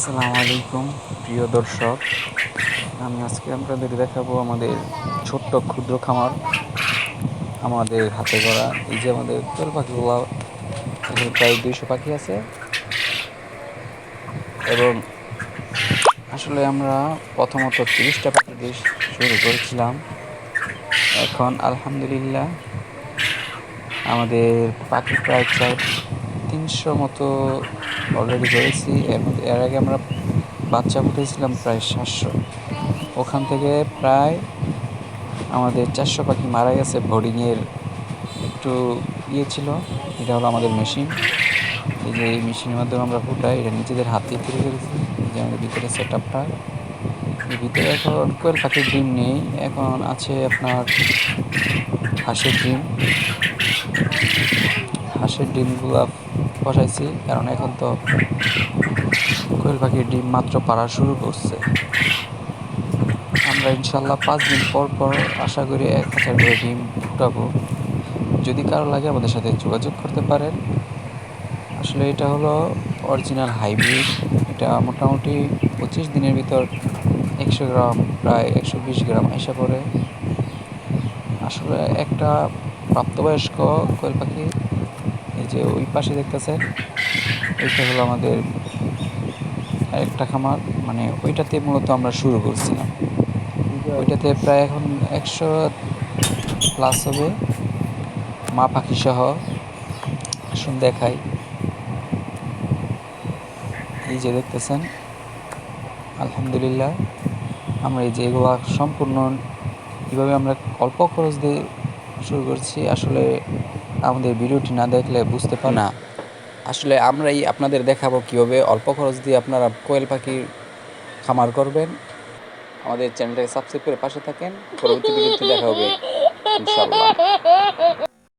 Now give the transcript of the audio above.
আসসালামু আলাইকুম, প্রিয় দর্শক। আমি আজকে আপনাদের দেখাবো আমাদের ছোট্ট ক্ষুদ্র খামার, আমাদের হাতে করা এই যে আমাদের তেল পাখিগুলো প্রায় দুইশো পাখি আছে। এবং আসলে আমরা প্রথমত তিরিশটা পাখি দিয়ে শুরু করেছিলাম। এখন আলহামদুলিল্লাহ আমাদের পাখি প্রায় চার তিনশো মতো অলরেডি করেছি এর মধ্যে, এর আগে আমরা বাচ্চা ফুটেছিলাম প্রায় সাতশো। ওখান থেকে প্রায় আমাদের চারশো পাখি মারা গেছে বোর্ডিংয়ের একটু ইয়ে ছিল, এটা হলো আমাদের মেশিন এই যে এই মেশিনের মাধ্যমে আমরা ফুটাই, এটা নিজেদের হাতে করেছি এই যে আমাদের ভিতরে সেট আপটা ভিতরে এখন কোয়েল পাখির ডিম নেই, এখন আছে আপনার হাঁসের ডিম। হাঁসের ডিমগুলো বসাইছি, কারণ এখন তো কোয়েল পাখির ডিম মাত্র পাড়া শুরু করছে। আমরা ইনশাল্লাহ পাঁচ দিন পর পর আশা করি এক হাজার করে ডিম ফুটাবো। যদি কারও লাগে আমাদের সাথে যোগাযোগ করতে পারেন। আসলে এটা হলো অরিজিনাল হাইব্রিড এটা মোটামুটি পঁচিশ দিনের ভিতর একশো গ্রাম, প্রায় একশো বিশ গ্রাম এসে পড়ে। আসলে একটা প্রাপ্তবয়স্ক কোয়েল পাখি যে ওই পাশে দেখতেছে ওইটা হলো আমাদের একটা খামার। মানে ওইটাতে মূলত আমরা শুরু করছিলাম। ওইটাতে প্রায় এখন একশো প্লাস হবে। মা পাখি সহ আসুন দেখাই। এই যে দেখতেছেন, আলহামদুলিল্লাহ। আমরা এই যে এগুলা সম্পূর্ণ কীভাবে আমরা অল্প খরচ দিয়ে শুরু করছি। আসলে আমাদের ভিডিওটি না দেখলে বুঝতে পার না। আসলে আমরাই আপনাদের দেখাবো কীভাবে অল্প খরচ দিয়ে আপনারা কোয়েল পাখির খামার করবেন। আমাদের চ্যানেলটাকে সাবস্ক্রাইব করে পাশে থাকেন। পরবর্তী ভিডিওতে দেখা হবে, ইনশাআল্লাহ।